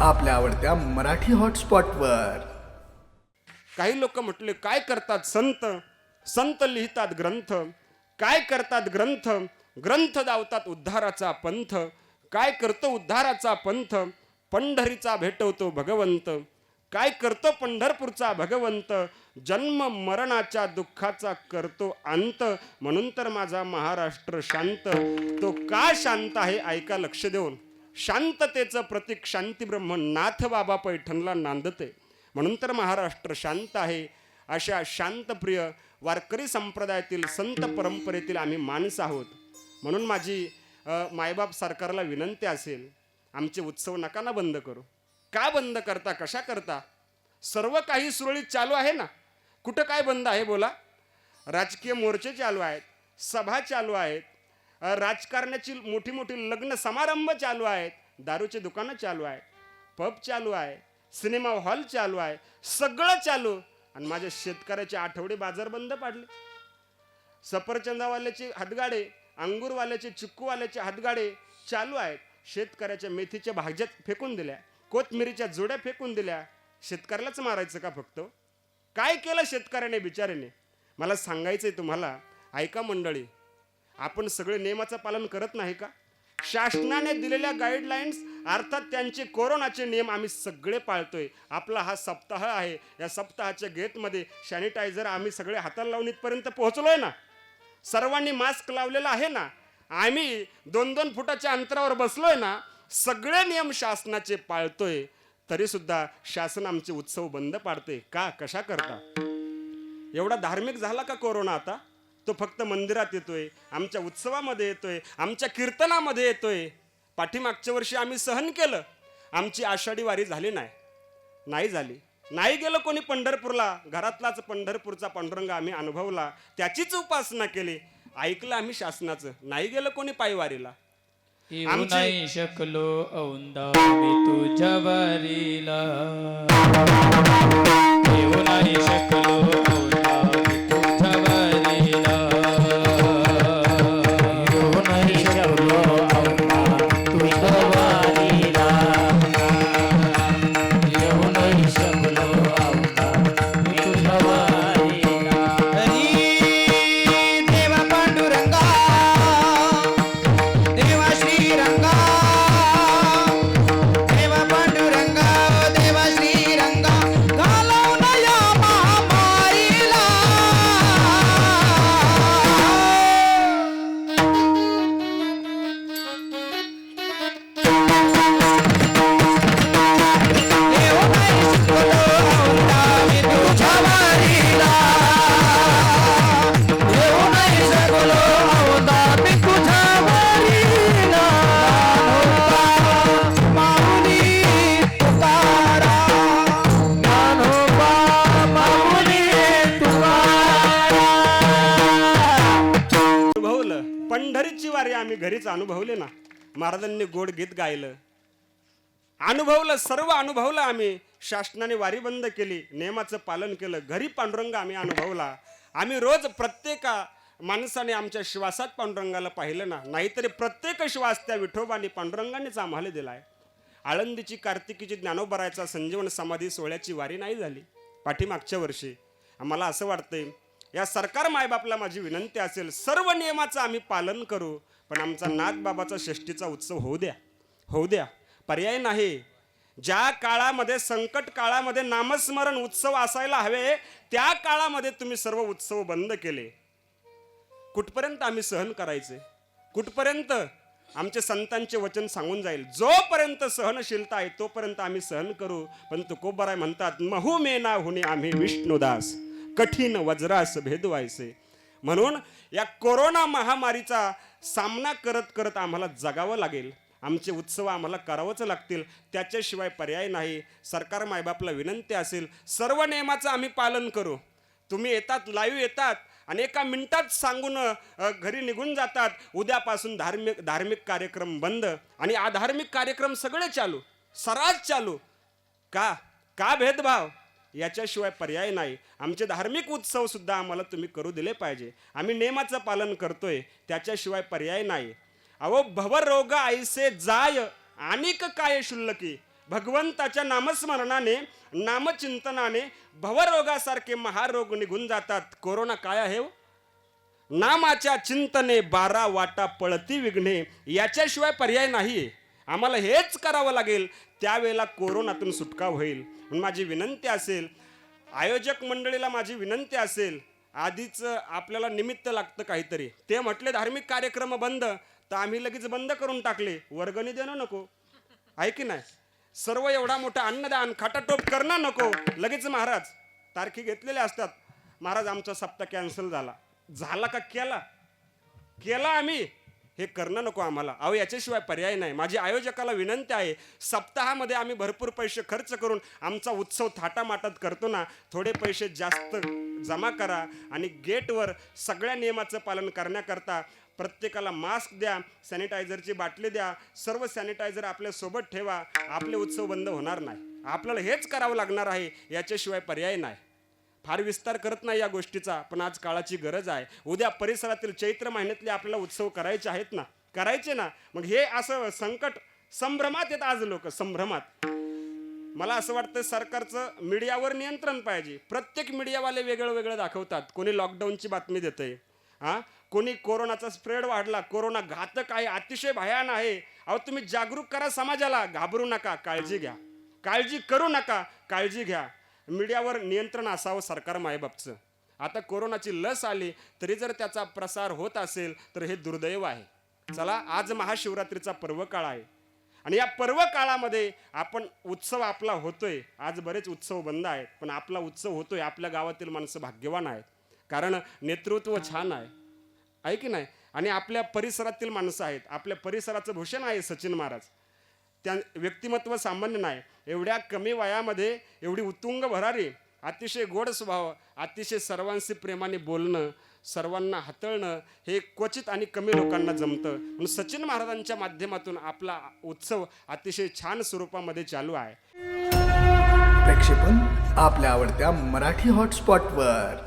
आपल्या आवडत्या मराठी हॉटस्पॉटवर. काही लोक म्हटले काय करतात संत? संत लिहितात ग्रंथ. काय करतात ग्रंथ? ग्रंथ दावतात उद्धाराचा पंथ. काय करतो उद्धाराचा पंथ? पंढरीचा भेटवतो भगवंत. काय करतो पंढरपूरचा भगवंत? जन्म मरणाच्या दुःखाचा करतो अंत. म्हणून तर माझा महाराष्ट्र शांत. तो का शांत आहे ऐका लक्ष देऊन. शांततेचं प्रतीक शांतीब्रह्म नाथ बाबा पैठणला नांदते. म्हणून तर महाराष्ट्र शांत आहे. अशा शांतप्रिय वारकरी संप्रदायातील संत परंपरेतील आम्ही माणसं आहोत. म्हणून माझी मायबाप सरकारला विनंती असेल आमचे उत्सव नका ना बंद करू. का बंद करता कशा करता? सर्व काही सुरळीत चालू आहे ना? कुठं काय बंद आहे बोला? राजकीय मोर्चे चालू आहेत सभा चालू आहेत राजकारणाची मोठी मोठी लग्न समारंभ चालू आहेत दारूचे दुकानं चालू आहेत पब चालू आहे सिनेमा हॉल चालू आहे सगळं चालू. आणि माझ्या शेतकऱ्याचे आठवडे बाजार बंद पाडले. सफरचंदावाल्याचे हातगाडे अंगूरवाल्याचे चिक्कूवाल्याचे हातगाडे चालू आहेत. शेतकऱ्याच्या मेथीच्या भाज्यात फेकून दिल्या. कोथमिरीच्या जोड्या फेकून दिल्या. शेतकऱ्यालाच मारायचं का फक्त? काय केलं शेतकऱ्याने बिचाऱ्याने मला सांगायचंय तुम्हाला ऐका मंडळी आपण सगळे नियमाचं पालन करत नाही का? शासनाने दिलेल्या गाईडलाईन्स अर्थात त्यांचे कोरोनाचे नियम आम्ही सगळे पाळतोय. आपला हा सप्ताह आहे. या सप्ताहाच्या गेटमध्ये सॅनिटायझर आम्ही सगळे हाताला लावून इथपर्यंत पोहोचलोय ना? सर्वांनी मास्क लावलेला आहे ना? आम्ही दोन दोन फुटाच्या अंतरावर बसलोय ना? सगळे नियम शासनाचे पाळतोय. तरी सुद्धा शासन आमचे उत्सव बंद पाडते का? कशा करता? एवढा धार्मिक झाला का कोरोना आता? तो फक्त मंदिरात येतोय आमच्या उत्सवामध्ये येतोय आमच्या कीर्तनामध्ये येतोय. पाठीमागच्या वर्षी आम्ही सहन केलं. आमची आषाढी वारी झाली नाही. नाही झाली. नाही गेलो कोणी पंढरपूरला. घरातलाच पंढरपूरचा पांडुरंग आम्ही अनुभवला. त्याचीच उपासना केली. ऐकलं आम्ही शासनाचं. नाही गेलं कोणी पायवारीला. नाही शकलो औंदा तुझ्या वारीला. अनुभवले ना महाराजांनी गोड गीत गायलं. अनुभवलं सर्व अनुभवलं आम्ही. शासनाने वारी बंद केली नियमाचं पालन केलं घरी पांडुरंग आम्ही अनुभवला. आम्ही रोज प्रत्येका माणसाने आमच्या श्वासात पांडुरंगाला पाहिलं ना नाहीतरी प्रत्येक श्वास त्या विठोबाने पांडुरंगानेच आम्हाला दिलाय. आळंदीची कार्तिकीची ज्ञानोबरायचा संजीवन समाधी सोहळ्याची वारी नाही झाली पाठीमागच्या वर्षी. आम्हाला असं वाटतंय या सरकार मायबापला माझी विनंती असेल सर्व नियमाचं आम्ही पालन करू पण आमचा नाथबाबाचा षष्टीचा उत्सव होऊ द्या होऊ द्या. पर्याय नाही. ज्या काळामध्ये संकट काळामध्ये नामस्मरण उत्सव असायला हवे त्या काळामध्ये तुम्ही सर्व उत्सव बंद केले. कुठपर्यंत आम्ही सहन करायचे? कुठपर्यंत? आमचे संतांचे वचन सांगून जाईल. जोपर्यंत सहनशीलता आहे तोपर्यंत आम्ही सहन करू. पण तुकोबराय म्हणतात महू मेना हुने आम्ही विष्णुदास कठीण वज्रास भेदवायचे. म्हणून या कोरोना महामारीचा सामना करत करत आम्हाला जगावं लागेल. आमचे उत्सव आम्हाला करावंच लागतील. त्याच्याशिवाय पर्याय नाही. सरकार मायबापला विनंती असेल सर्व नियमाचं आम्ही पालन करू. तुम्ही येतात लाईव्ह येतात आणि एका मिनिटात सांगून घरी निघून जातात. उद्यापासून धार्मिक धार्मिक कार्यक्रम बंद आणि आधार्मिक कार्यक्रम सगळे चालू. सराज चालू. का? का भेदभाव? याच्याशिवाय पर्याय नाही. आमचे धार्मिक उत्सवसुद्धा आम्हाला तुम्ही करू दिले पाहिजे. आम्ही नियमाचं पालन करतोय त्याच्याशिवाय पर्याय नाही. अहो भवरोग आईसे जाय आणिक काय शुल्लकी? भगवंताच्या नामस्मरणाने नामचिंतनाने भवरोगासारखे महारोग निघून जातात. कोरोना काय आहे हो? नामाच्या चिंतने बारा वाटा पळती विघ्ने याच्याशिवाय पर्याय नाही आम्हाला हेच करावं लागेल. त्यावेळेला कोरोनातून सुटका होईल. म्हणून माझी विनंती असेल आयोजक मंडळीला माझी विनंती असेल आधीच आपल्याला निमित्त लागतं काहीतरी. ते म्हटले धार्मिक कार्यक्रम बंद. तर आम्ही लगेच बंद करून टाकले. वर्गणी देणं नको. आहे की नाही? सर्व एवढा मोठा अन्नदान खाटाटोप करणं नको. लगेच महाराज तारखी घेतलेल्या असतात. महाराज आमचा सप्ताह कॅन्सल झाला. झाला का केला? केला आम्ही. हे करणं नको आम्हाला. अहो याच्याशिवाय पर्याय नाही. माझी आयोजकाला विनंती आहे सप्ताहामध्ये आम्ही भरपूर पैसे खर्च करून आमचा उत्सव थाटामाटात करतो ना थोडे पैसे जास्त जमा करा आणि गेटवर सगळ्या नियमाचं पालन करण्याकरता प्रत्येकाला मास्क द्या सॅनिटायझरची बाटली द्या सर्व सॅनिटायझर आपल्यासोबत ठेवा. आपले उत्सव बंद होणार नाही. आपल्याला हेच करावं लागणार आहे याच्याशिवाय पर्याय नाही. फार विस्तार करत नाही या गोष्टीचा पण आज काळाची गरज आहे. उद्या परिसरातील चैत्र महिन्यातले आपल्याला उत्सव करायचे आहेत ना? करायचे ना? मग हे असं संकट संभ्रमात येत आज लोक संभ्रमात. मला असं वाटतं सरकारचं मीडियावर नियंत्रण पाहिजे. प्रत्येक मीडियावाले वेगळं वेगळं दाखवतात. कोणी लॉकडाऊनची बातमी देतंय हा? कोणी कोरोनाचा स्प्रेड वाढला. कोरोना घातक आहे अतिशय भयान आहे. अहो तुम्ही जागरूक करा समाजाला. घाबरू नका. काळजी घ्या. काळजी करू नका. काळजी घ्या. मीडियावर नियंत्रण असावं सरकार मायबापचं. आता कोरोनाची लस आली तरी जर त्याचा प्रसार होत असेल तर हे दुर्दैव आहे. चला आज महाशिवरात्रीचा पर्व काळ आहे. आणि या पर्व काळामध्ये आपण उत्सव आपला होतोय. आज बरेच उत्सव बंद आहेत पण आपला उत्सव होतोय आपल्या गावातील माणसं भाग्यवान आहेत. कारण नेतृत्व छान आहे. आहे की नाही? आणि आपल्या परिसरातील माणसं आहेत. आपल्या परिसराचं भूषण आहे सचिन महाराज. त्या व्यक्तिमत्व सामान्य नाही. एवढ्या कमी वयामध्ये एवढी उत्तुंग भरारी अतिशय गोड स्वभाव अतिशय सर्वांशी प्रेमाने बोलणं सर्वांना हाताळणं हे क्वचित आणि कमी लोकांना जमतं. म्हणून सचिन महाराजांच्या माध्यमातून आपला उत्सव अतिशय छान स्वरूपामध्ये चालू आहे. प्रक्षेपण आपल्या आवडत्या मराठी हॉटस्पॉटवर